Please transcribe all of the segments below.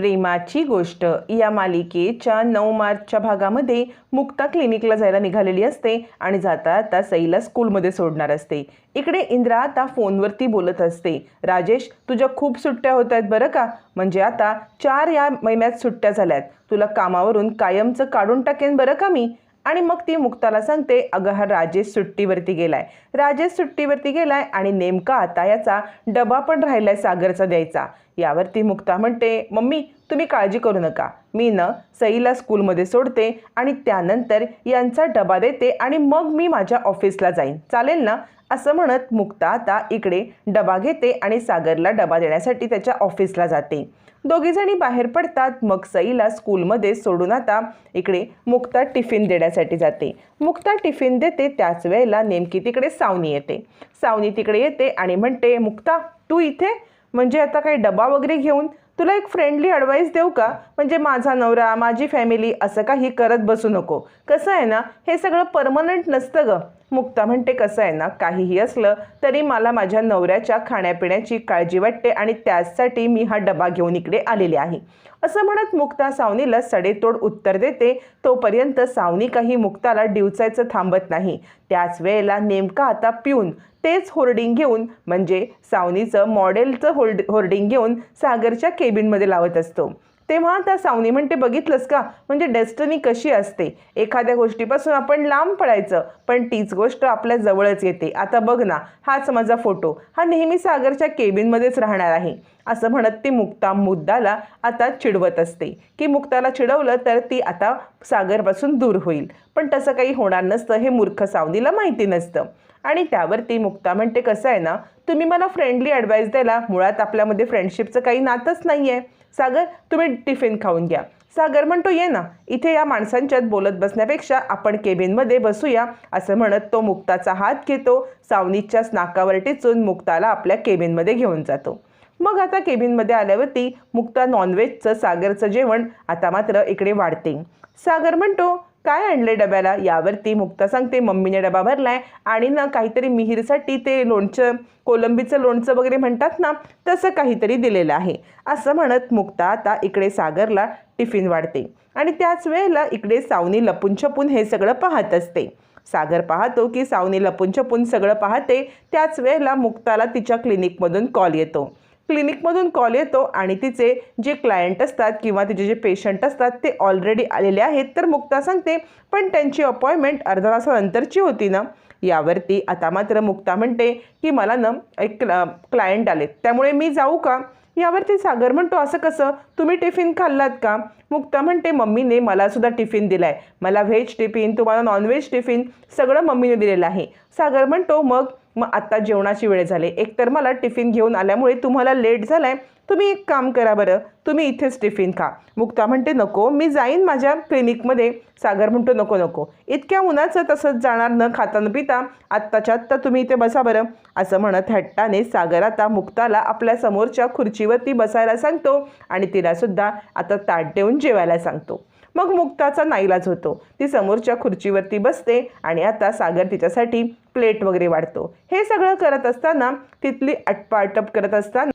प्रेमाची गोष्ट. या मालिकेच्या नऊ मार्चच्या भागामध्ये मुक्ता क्लिनिकला जायला निघालेली असते आणि जाता आता सईला स्कूलमध्ये सोडणार असते. इकडे इंद्रा आता फोनवरती बोलत असते. राजेश तुझ्या खूप सुट्ट्या होत आहेत बरं का? म्हणजे आता चार या महिन्यात सुट्ट्या झाल्यात. तुला कामावरून कायमचं काढून टाकेन बरं का मी? आणि मग ती मुक्ताला सांगते अगं हा राजेश सुट्टीवरती गेलाय. राजेश सुट्टीवरती गेलाय आणि नेमका आता याचा डबा पण राहिलाय सागरचा द्यायचा. यावरती मुक्ता म्हणते मम्मी तुम्ही काळजी करू नका. मी न सईला स्कूलमध्ये सोडते आणि त्यानंतर यांचा डबा देते आणि मग मी माझ्या ऑफिसला जाईन. चालेल ना? असं म्हणत मुक्ता आता इकडे डबा घेते आणि सागरला डबा देण्यासाठी त्याच्या ऑफिसला जाते. दोघीजणी बाहेर पडतात मग सईला स्कूलमध्ये सोडून आता इकडे मुक्ता टिफिन देण्यासाठी जाते. मुक्ता टिफिन देते त्याच वेळेला नेमकी तिकडे सावनी येते. सावनी तिकडे येते आणि म्हणते मुक्ता तू इथे? म्हणजे आता काही डबा वगैरे घेऊन? तुला एक फ्रेंडली ॲडवाईस देऊ का? म्हणजे माझा नवरा माझी फॅमिली असं काही करत बसू नको. कसं आहे ना? हे सगळं परमनंट नसतं गं. मुक्ता म्हणते कसं आहे ना काहीही असलं तरी मला माझ्या नवऱ्याच्या खाण्यापिण्याची काळजी वाटते आणि त्याचसाठी मी हा डबा घेऊन इकडे आलेले आहे. असं म्हणत मुक्ता सावनीला सडेतोड उत्तर देते. तोपर्यंत सावनी काही मुक्ताला डिवचायचं थांबत नाही. त्याच वेळेला नेमका आता पिऊन तेच होर्डिंग घेऊन म्हणजे सावनीचं मॉडेलचं होल्ड होर्डिंग घेऊन सागरच्या केबिनमध्ये लावत असतो. तेव्हा त्या सावनी म्हणते बघितलंस का? म्हणजे डेस्टनी कशी असते? एखाद्या गोष्टीपासून आपण लांब पडायचं पण तीच गोष्ट आपल्या जवळच येते. आता बघ ना हाच माझा फोटो. हा नेहमी सागरच्या केबिनमध्येच राहणार आहे. असं म्हणत ती मुक्ता मुद्दाला आता चिडवत असते. की मुक्ताला चिडवलं तर ती आता सागरपासून दूर होईल. पण तसं काही होणार नसतं हे मूर्ख सावनीला माहिती नसतं. आणि त्यावरती मुक्ता म्हणते कसं आहे ना तुम्ही मला फ्रेंडली ॲडवाईस द्यायला मुळात आपल्यामध्ये फ्रेंडशिपचं काही नातंच नाही आहे सागर तुम्ही टिफिन खाऊन घ्या. सागर म्हणतो ये ना इथे या माणसांच्यात बोलत बसण्यापेक्षा आपण केबिनमध्ये बसूया असं म्हणत तो मुक्ताचा हात घेतो. सावनीच्याच नाकावर टिचून मुक्ताला आपल्या केबिनमध्ये घेऊन जातो. मग आता केबिनमध्ये आल्यावरती मुक्ता नॉनव्हेजचं सागरचं जेवण आता मात्र इकडे वाढते. सागर म्हणतो काय आणले डब्याला? यावरती मुक्ता सांगते मम्मीने डबा भरलाय आणि ना काहीतरी मिहीरसाठी ते लोणचं कोलंबीचं लोणचं वगैरे म्हणतात ना तसं काहीतरी दिलेलं आहे. असं म्हणत मुक्ता आता इकडे सागरला टिफिन वाढते आणि त्याच वेळेला इकडे सावनी लपून छपून हे सगळं पाहत असते. सागर पाहतो की सावनी लपून छपून सगळं पाहते त्याच वेळेला मुक्ताला तिच्या क्लिनिकमधून कॉल येतो. क्लिनिकमधून कॉल येतो आणि तिचे जे क्लायंट असतात किंवा तिचे जे पेशंट असतात ते ऑलरेडी आलेले आहेत. तर मुक्ता सांगते पण त्यांची अपॉइंटमेंट अर्धा तासानंतरची होती ना? यावरती आता मात्र मुक्ता म्हणते की मला ना एक क्ला क्लायंट आले त्यामुळे मी जाऊ का? यावरती सागर म्हणतो असं कसं? तुम्ही टिफिन खाल्लात का? मुक्ता म्हणते मम्मीने मला सुद्धा टिफिन आहे मला व्हेज टिफिन तुम्हाला नॉनव्हेज टिफिन सगळं मम्मीने दिलेलं आहे. सागर म्हणतो मग मग आत्ता जेवणाची वेळ झाली. एकतर मला टिफिन घेऊन आल्यामुळे तुम्हाला लेट झाला आहे तुम्ही एक काम करा बरं. तुम्ही इथेच टिफिन खा. मुक्ता म्हणते नको. मी जाईन माझ्या क्लिनिकमध्ये. सागर म्हणतो नको नको. इतक्या उन्हाचं तसंच जाणार न खाता न पिता आत्ताच्या आत्ता तुम्ही इथे बसा बरं. असं म्हणत हट्टाने सागर आता मुक्ताला आपल्या समोरच्या खुर्चीवरती बसायला सांगतो आणि तिलासुद्धा आता ताट देऊन जेवायला सांगतो. मग मुक्ताचा नाईलाज होतो. ती समोरच्या खुर्चीवरती बसते आणि आता सागर तिच्यासाठी प्लेट वगैरे वाढतो. हे सगळं करत असताना तिथली अटपाटप करत असताना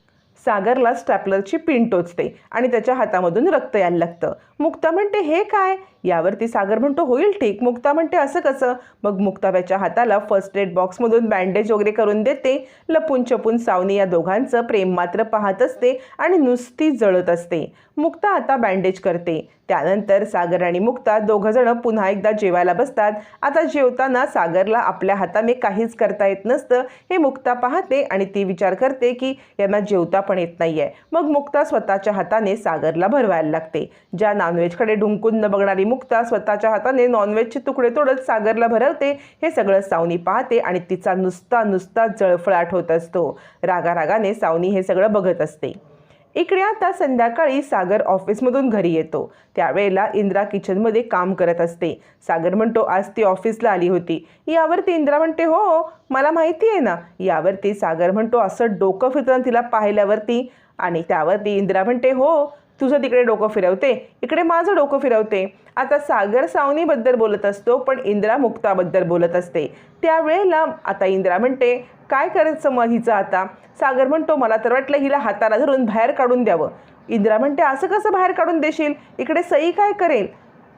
सागरला स्टॅपलरची पिन टोचते आणि त्याच्या हातामधून रक्त यायला लागतं. मुक्ता म्हणते हे काय? यावरती सागर म्हणतो होईल ठीक. मुक्ता म्हणते असं कसं? मग मुक्ताबाईच्या हाताला फर्स्ट एड बॉक्समधून बँडेज वगैरे करून देते. लपून छपून सावनी या दोघांचं प्रेम मात्र पाहत असते आणि नुसती जळत असते. मुक्ता आता बँडेज करते. त्यानंतर सागर आणि मुक्ता दोघंजणं पुन्हा एकदा जेवायला बसतात. आता जेवताना सागरला आपल्या हाताने काहीच करता येत नसतं. हे मुक्ता पाहते आणि ती विचार करते की यांना जेवता पण येत नाही आहे मग मुक्ता स्वतःच्या हाताने सागरला भरवायला लागते. ज्या नॉनव्हेजकडे ढुंकून न बघणारी मुक्ता स्वतःच्या हाताने नॉनव्हेजचे तुकडे तोडत सागरला भरवते. हे सगळं सावनी पाहते आणि तिचा नुसता नुसता जळफळाट होत असतो. रागारागाने सावनी हे सगळं बघत असते. इकडे आता संध्याकाळी सागर ऑफिसमधून घरी येतो. त्यावेळेला इंद्रा किचनमध्ये काम करत असते. सागर म्हणतो आज ती ऑफिसला आली होती. यावरती इंद्रा म्हणते हो, हो मला माहिती आहे ना. यावरती सागर म्हणतो असं डोकं फिरताना तिला पाहिल्यावरती. आणि त्यावरती इंद्रा म्हणते हो तुझं तिकडे डोकं फिरवते इकडे माझं डोकं फिरवते. आता सागर सावनीबद्दल बोलत असतो पण इंद्रा मुक्ताबद्दल बोलत असते. त्यावेळेला आता इंद्रा म्हणते काय करायचं मग हिचं आता? सागर म्हणतो मला तर वाटलं हिला हाताला धरून बाहेर काढून द्यावं. इंदिरा म्हणते असं कसं बाहेर काढून देशील? इकडे सई काय करेल?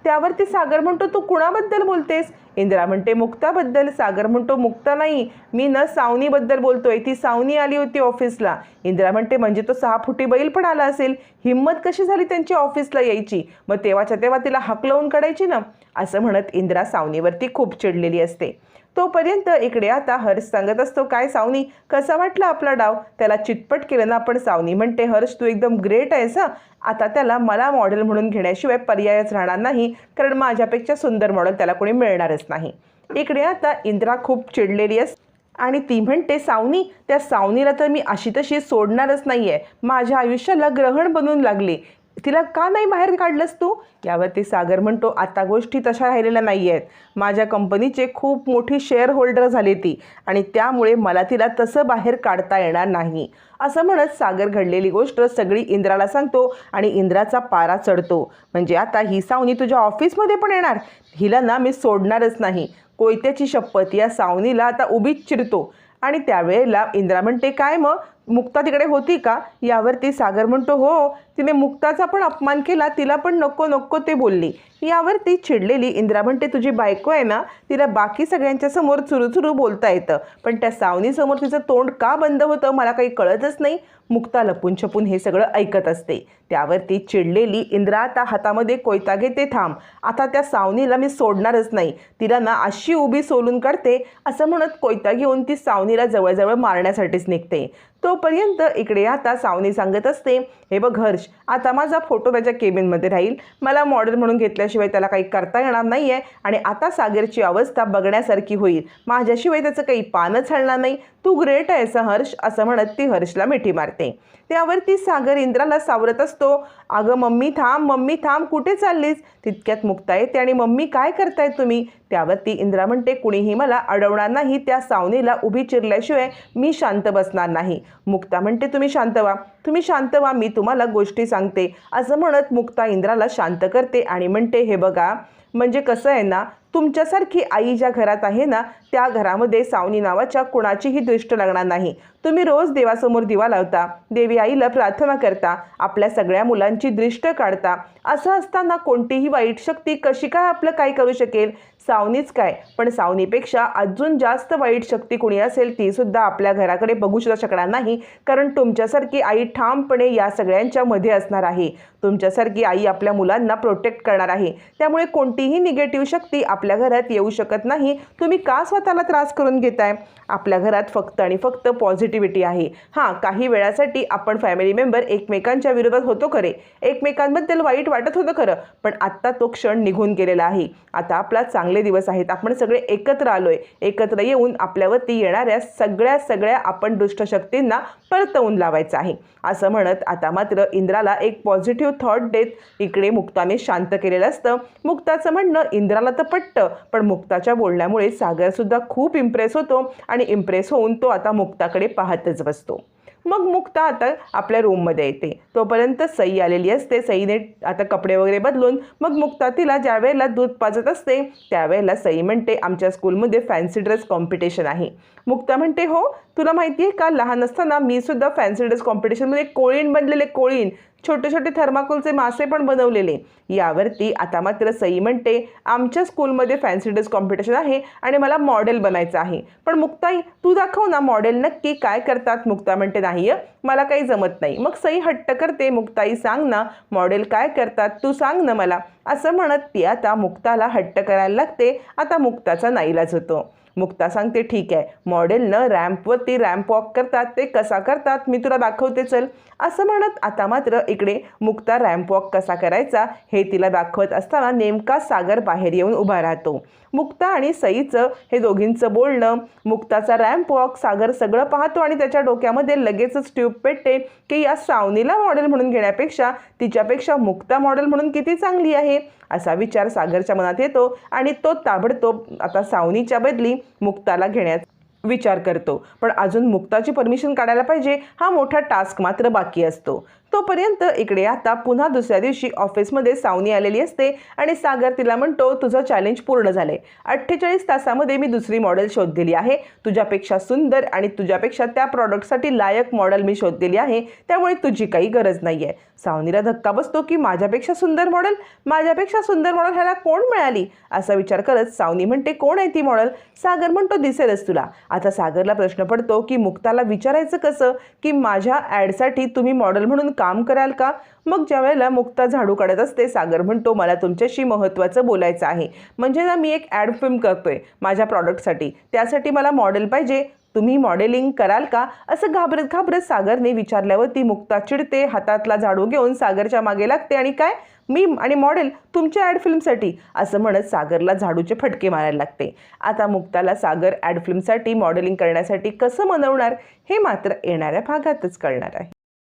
त्यावरती सागर म्हणतो तू कुणाबद्दल बोलतेस? इंदिरा म्हणते मुक्ताबद्दल. सागर म्हणतो मुक्ता नाही मी न सावनीबद्दल बोलतोय ती सावनी आली होती ऑफिसला. इंदिरा म्हणते म्हणजे तो सहा फुटी बैल पण आला असेल हिंमत कशी झाली त्यांची ऑफिसला यायची? मग तेव्हाच्या तेव्हा तिला हकलवून काढायची ना. असं म्हणत इंदिरा सावनीवरती खूप चिडलेली असते. तोपर्यंत इकडे आता हर्ष सांगत असतो काय सावनी कसा वाटला आपला डाव? त्याला चितपट केलं ना आपण सावनी म्हणते हर्ष तू एकदम ग्रेट आहेस हं. आता त्याला मला मॉडेल म्हणून घेण्याशिवाय पर्यायच राहणार नाही कारण माझ्यापेक्षा सुंदर मॉडेल त्याला कोणी मिळणारच नाही. इकडे आता इंद्रा खूप चिडलेली असते आणि ती म्हणते सावनी त्या सावनीला तर मी अशी तशी सोडणारच नाही आहे माझ्या आयुष्याला ग्रहण बनून लागली. तिला का नाही बाहेर काढलंस तू? यावरती सागर म्हणतो आता गोष्टी तशा राहिलेल्या नाही आहेत माझ्या कंपनीचे खूप मोठी शेअर होल्डर झाली ती आणि त्यामुळे मला तिला तसं बाहेर काढता येणार नाही. असं म्हणत सागर घडलेली गोष्ट सगळी इंद्राला सांगतो आणि इंद्राचा पारा चढतो. म्हणजे आता ही सावनी तुझ्या ऑफिसमध्ये पण येणार. हिला ना मी सोडणारच नाही. कोयत्याची शपथ या सावनीला आता उभीच चिरतो. आणि त्यावेळेला इंद्रा म्हणते काय मग? मुक्ता तिकडे होती का? यावरती सागर म्हणतो हो तिने मुक्ताचा पण अपमान केला तिला पण नको नको ते बोलली. यावरती चिडलेली इंद्रा म्हणते तुझी बायको आहे ना तिला बाकी सगळ्यांच्या समोर चुरू चुरू बोलता येतं. पण त्या सावनीसमोर तिचं तोंड का बंद होतं मला काही कळतच नाही. मुक्ता लपून छपून हे सगळं ऐकत असते. त्यावरती चिडलेली इंद्रा आता हातामध्ये कोयता घेते थांब आता त्या सावनीला मी सोडणारच नाही. तिला ना अशी उभी सोलून काढते असं म्हणत कोयता घेऊन ती सावनीला जवळजवळ मारण्यासाठीच निघते. तोपर्यंत इकडे आता सावनी सांगत असते हे बघ हर्ष आता माझा फोटो त्याच्या केबिनमध्ये राहील. मला मॉडेल म्हणून घेतल्याशिवाय त्याला काही करता येणार नाही आहे आणि आता सागरची अवस्था बघण्यासारखी होईल. माझ्याशिवाय त्याचं काही पानच हलणार नाही. तू ग्रेट आहेस हर्ष असं म्हणत ती हर्षला मिठी मारते. त्यावरती सागर इंद्राला सावरत असतो. अगं मम्मी थांब मम्मी थांब कुठे चाललीस? तितक्यात मुक्ता येते आणि मम्मी काय करताय तुम्ही? त्यावरती इंद्रा म्हणते कुणीही मला अडवणार नाही. त्या सावनीला उभी चिरल्याशिवाय मी शांत बसणार नाही. मुक्ता म्हणते तुम्ही शांत व्हा. तुम्ही शांत व्हा मी तुम्हाला गोष्टी सांगते. असं म्हणत मुक्ता इंद्राला शांत करते आणि म्हणते हे बघा म्हणजे कसं आहे ना तुमच्यासारखी आई ज्या घरात आहे ना त्या घरामध्ये सावनी नावाच्या कुणाचीही दृष्ट लागणार नाही. तुम्ही रोज देवासमोर दिवा लावता देवी आईला प्रार्थना करता आपल्या सगळ्या मुलांची दृष्ट काढता. असं असताना कोणतीही वाईट शक्ती कशी काय आपलं काय करू शकेल? सावनीच काय? पण सावनीपेक्षा अजून जास्त वाईट शक्ती कुणी असेल ती सुद्धा आपल्या घराकडे बघू सुद्धा शकणार नाही. कारण तुमच्यासारखी आई ठामपणे या सगळ्यांच्या मध्ये असणार आहे. तुमच्यासारखी आई आपल्या मुलांना प्रोटेक्ट करणार आहे. त्यामुळे कोणतीही निगेटिव्ह शक्ती आपल्या घरात येऊ शकत नाही. तुम्ही का स्वतःला त्रास करून घेताय? आपल्या घरात फक्त आणि फक्त पॉझिटिव्हिटी आहे. हां काही वेळासाठी आपण फॅमिली मेंबर एकमेकांच्या विरोधात होतो खरे. एकमेकांबद्दल वाईट वाटत होतं खरं. पण आत्ता तो क्षण निघून गेलेला आहे. आता आपला चांगले दिवस आहेत. आपण सगळे एकत्र आलोय. एकत्र येऊन आपल्यावरती येणाऱ्या सगळ्या सगळ्या आपण दुष्ट शक्तींना परतवून लावायचं आहे. असं म्हणत आता मात्र इंद्राला एक पॉझिटिव्ह थॉट देत इकडे मुक्ताने शांत केलेलं असतं. मुक्ताचं म्हणणं इंद्राला तर पटतं पण मुक्ताच्या बोलण्यामुळे सागरसुद्धा खूप इम्प्रेस होतो आणि इम्प्रेस होऊन तो आता मुक्ताकडे पाहतच बसतो. मग मुक्ता आता आपल्या रूममध्ये येते. तोपर्यंत सई आलेली असते. सईने आता कपडे वगैरे बदलून मग मुक्ता तिला ज्या वेळेला दूध पाजत असते त्यावेळेला सई म्हणते आमच्या स्कूलमध्ये फॅन्सी ड्रेस कॉम्पिटिशन आहे. मुक्ता म्हणते हो तुला माहिती आहे का? लहान असताना मी सुद्धा फॅन्सी ड्रेस कॉम्पिटिशनमध्ये कोळीण बनलेले कोळीण छोटे छोटे थर्माकोलचे मासे पण बनवलेले. यावरती आता मात्र सई म्हणते आमच्या स्कूलमध्ये फॅन्सी ड्रेस कॉम्पिटिशन आहे आणि मला मॉडेल बनायचं आहे. पण मुक्ताई तू दाखव ना मॉडेल नक्की काय करतात. मुक्ता म्हणते नाही मला काही जमत नाही. मग सई हट्ट करते मुक्ताई सांग ना मॉडेल काय करतात? तू सांग ना मला. असं म्हणत ती आता मुक्ताला हट्ट करायला लागते. आता मुक्ताचा नाईलाज होतो. मुक्ता सांगते ठीक आहे. मॉडेलनं रॅम्पवरती रॅम्प वॉक करतात ते कसा करतात? मी तुला दाखवते चल. असं म्हणत आता मात्र इकडे मुक्ता रॅम्प वॉक कसा करायचा हे तिला दाखवत असताना नेमका सागर बाहेर येऊन उभा राहतो. मुक्ता आणि सईचं हे दोघींचं बोलणं मुक्ताचा रॅम्प वॉक सागर सगळं पाहतो आणि त्याच्या डोक्यामध्ये लगेचच ट्यूब पेटते की या सावनीला मॉडेल म्हणून घेण्यापेक्षा तिच्यापेक्षा मुक्ता मॉडेल म्हणून किती चांगली आहे? असा विचार सागरच्या मनात येतो आणि तो ताबडतोब आता सावनीच्या बदली मुक्ताला घेण्यात विचार करतो. पण अजून मुक्ताची परमिशन काढायला पाहिजे हा मोठा टास्क मात्र बाकी असतो. तोपर्यंत इकडे आता पुन्हा दुसऱ्या दिवशी ऑफिसमध्ये सावनी आलेली असते आणि सागर तिला म्हणतो तुझं चॅलेंज पूर्ण झालंय. अठ्ठेचाळीस तासामध्ये मी दुसरी मॉडेल शोधलेली आहे. तुझ्यापेक्षा सुंदर आणि तुझ्यापेक्षा त्या प्रॉडक्टसाठी लायक मॉडेल मी शोधलेली आहे. त्यामुळे तुझी काही गरज नाही आहे सावनीला धक्का बसतो की माझ्यापेक्षा सुंदर मॉडेल माझ्यापेक्षा सुंदर मॉडेल ह्याला कोण मिळाली? असा विचार करत सावनी म्हणते कोण आहे ती मॉडेल सागर म्हणतो दिसेलच तुला. आता सागरला प्रश्न पडतो की मुक्ताला विचारायचं कसं? की माझ्या ॲडसाठी तुम्ही मॉडेल म्हणून काम कराल का? मग ज्या वेळेला मुक्ता झाडू काढत असते सागर म्हणतो मला तुमच्याशी महत्त्वाचं बोलायचं आहे. म्हणजे ना मी एक ॲड फिल्म करतोय माझ्या प्रॉडक्टसाठी. त्यासाठी मला मॉडेल पाहिजे. तुम्ही मॉडेलिंग कराल का? असं घाबरत घाबरत सागरने विचारल्यावर ती मुक्ता चिडते हातातला झाडू घेऊन सागरच्या मागे लागते. आणि काय? मी आणि मॉडेल तुमच्या ॲड फिल्मसाठी? असं म्हणत सागरला झाडूचे फटके मारायला लागते. आता मुक्ताला सागर ॲड फिल्मसाठी मॉडेलिंग करण्यासाठी कसं मनवणार हे मात्र येणाऱ्या भागातच कळणार आहे.